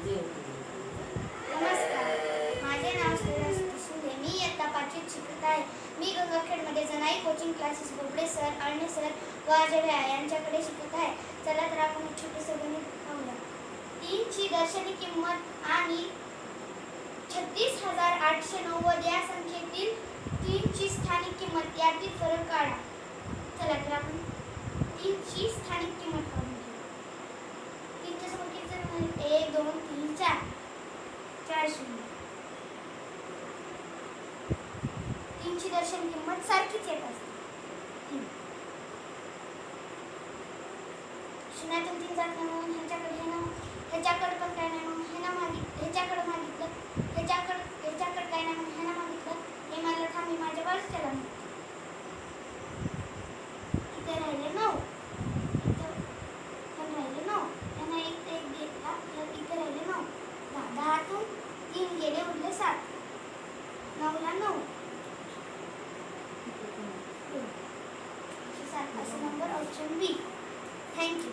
म्हणजे नमस्कार. माझे नाव शिंदे मी इयत्ता पाचवीत शिकत आहे. मी गंगाखेडमध्ये Janai coaching classes Bobade sir Alane sir व अजय यांच्याकडे शिकत आहे. चला तर आपण एक छोटेसे गणित पाहूया. तीनची दर्शनी किंमत आणि छत्तीस हजार आठशे नव्वद या संख्येतील तीनची स्थानिक किंमत यातील फरक काढा. चला तर आपण तीनची स्थानिक किंमत काढून घेऊ. तीनच्या समोर किती एक दोन तीन चार. चार शून्य. तीनची दर्शन किंमत सारखीच येत असते. शून्यातून तीन जात नाही म्हणून ह्याच्याकडे ना ह्याच्याकडे सात नऊला नऊ एकशे सात असा नंबर ऑप्शन बी थँक्यू